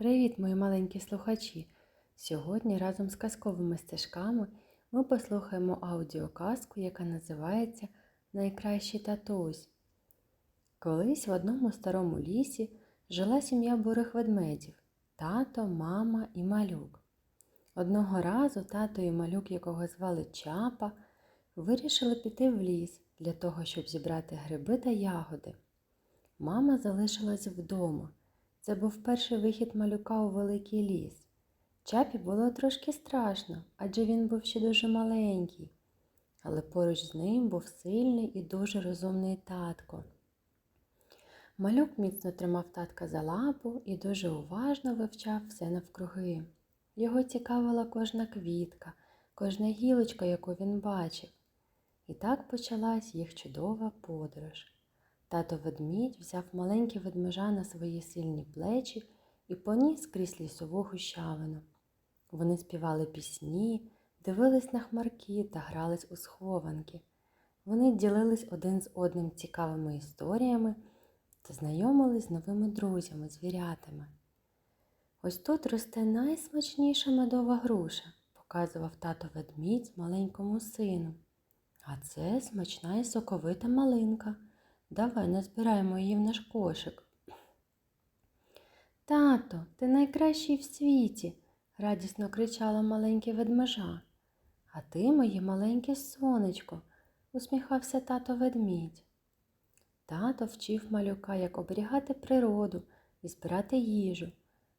Привіт, мої маленькі слухачі! Сьогодні разом з казковими стежками ми послухаємо аудіоказку, яка називається Найкращий татусь. Колись в одному старому лісі жила сім'я бурих ведмедів тато, мама і малюк. Одного разу тато і малюк, якого звали Чапа, вирішили піти в ліс для того, щоб зібрати гриби та ягоди. Мама залишилась вдома. Це був перший вихід малюка у великий ліс. Чапі було трошки страшно, адже він був ще дуже маленький. Але поруч з ним був сильний і дуже розумний татко. Малюк міцно тримав татка за лапу і дуже уважно вивчав все навкруги. Його цікавила кожна квітка, кожна гілочка, яку він бачив. І так почалась їх чудова подорож. Тато ведмідь взяв маленькі ведмежа на свої сильні плечі і поніс крізь лісову гущавину. Вони співали пісні, дивились на хмарки та грались у схованки. Вони ділились один з одним цікавими історіями та знайомились з новими друзями, звірятами. Ось тут росте найсмачніша медова груша, показував тато ведмідь маленькому сину. А це смачна і соковита малинка. Давай назбираємо її в наш кошик. Тато, ти найкращий в світі, радісно кричала маленьке ведмежа. А ти, моє маленьке сонечко, усміхався тато ведмідь. Тато вчив малюка, як оберігати природу і збирати їжу,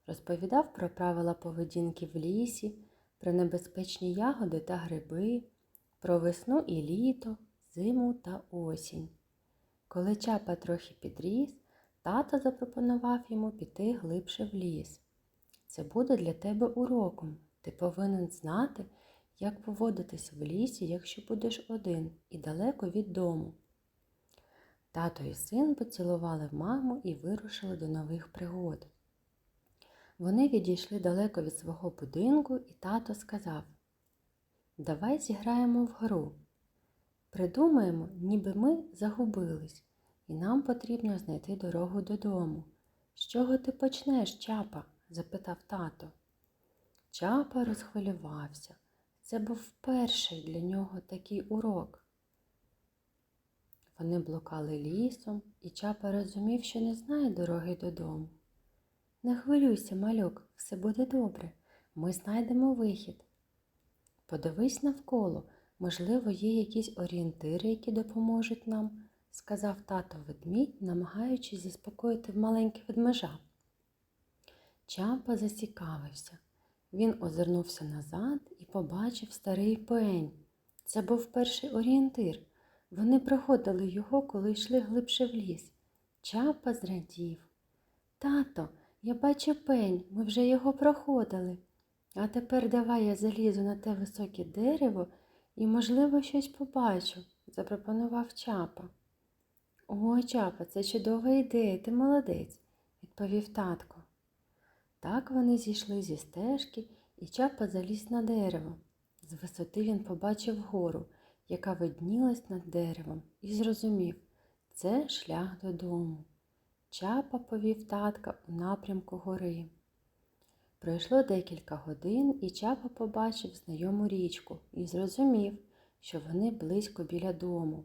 розповідав про правила поведінки в лісі, про небезпечні ягоди та гриби, про весну і літо, зиму та осінь. Коли чапа трохи підріс, тато запропонував йому піти глибше в ліс. Це буде для тебе уроком. Ти повинен знати, як поводитись в лісі, якщо будеш один і далеко від дому. Тато і син поцілували маму і вирушили до нових пригод. Вони відійшли далеко від свого будинку, і тато сказав Давай зіграємо в гру. Придумаємо, ніби ми загубились, і нам потрібно знайти дорогу додому. З чого ти почнеш, чапа? запитав тато. Чапа розхвилювався. Це був перший для нього такий урок. Вони блукали лісом, і чапа розумів, що не знає дороги додому. Не хвилюйся, малюк, все буде добре. Ми знайдемо вихід. Подивись навколо. Можливо, є якісь орієнтири, які допоможуть нам, сказав тато ведмідь, намагаючись заспокоїти маленьке ведмежа. Чампа зацікавився. Він озирнувся назад і побачив старий пень. Це був перший орієнтир. Вони проходили його, коли йшли глибше в ліс. Чапа зрадів. Тато, я бачу пень, ми вже його проходили. А тепер давай я залізу на те високе дерево і, можливо, щось побачу, запропонував чапа. О, чапа, це чудова ідея, ти молодець, відповів татко. Так вони зійшли зі стежки, і чапа заліз на дерево. З висоти він побачив гору, яка виднілась над деревом, і зрозумів це шлях додому. Чапа повів татка у напрямку гори. Пройшло декілька годин, і чапа побачив знайому річку і зрозумів, що вони близько біля дому.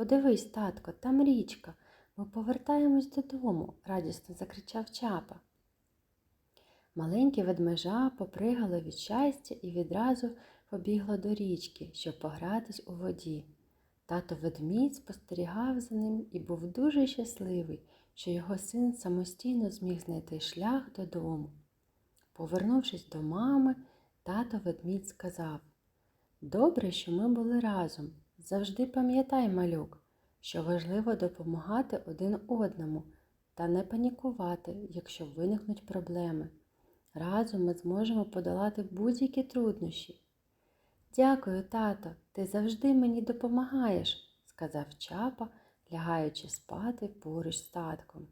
Подивись, татко, там річка. Ми повертаємось додому, радісно закричав чапа. Маленьке ведмежа попригало від щастя і відразу побігло до річки, щоб погратись у воді. Тато ведмідь спостерігав за ним і був дуже щасливий, що його син самостійно зміг знайти шлях додому. Повернувшись до мами, тато ведмідь сказав Добре, що ми були разом. Завжди пам'ятай, малюк, що важливо допомагати один одному та не панікувати, якщо виникнуть проблеми. Разом ми зможемо подолати будь-які труднощі. Дякую, тато, ти завжди мені допомагаєш, сказав чапа, лягаючи спати поруч з татком.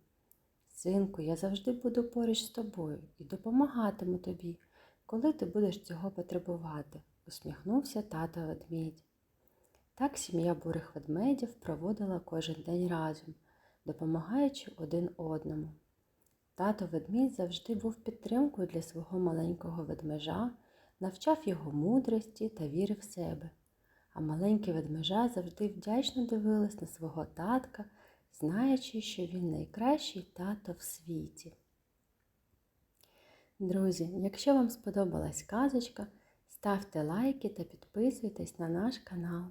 Синку, я завжди буду поруч з тобою і допомагатиму тобі, коли ти будеш цього потребувати, усміхнувся тато ведмідь. Так сім'я бурих ведмедів проводила кожен день разом, допомагаючи один одному. Тато ведмідь завжди був підтримкою для свого маленького ведмежа, навчав його мудрості та віри в себе. А маленьке ведмежа завжди вдячно дивилась на свого татка, знаючи, що він найкращий тато в світі. Друзі, якщо вам сподобалась казочка, ставте лайки та підписуйтесь на наш канал.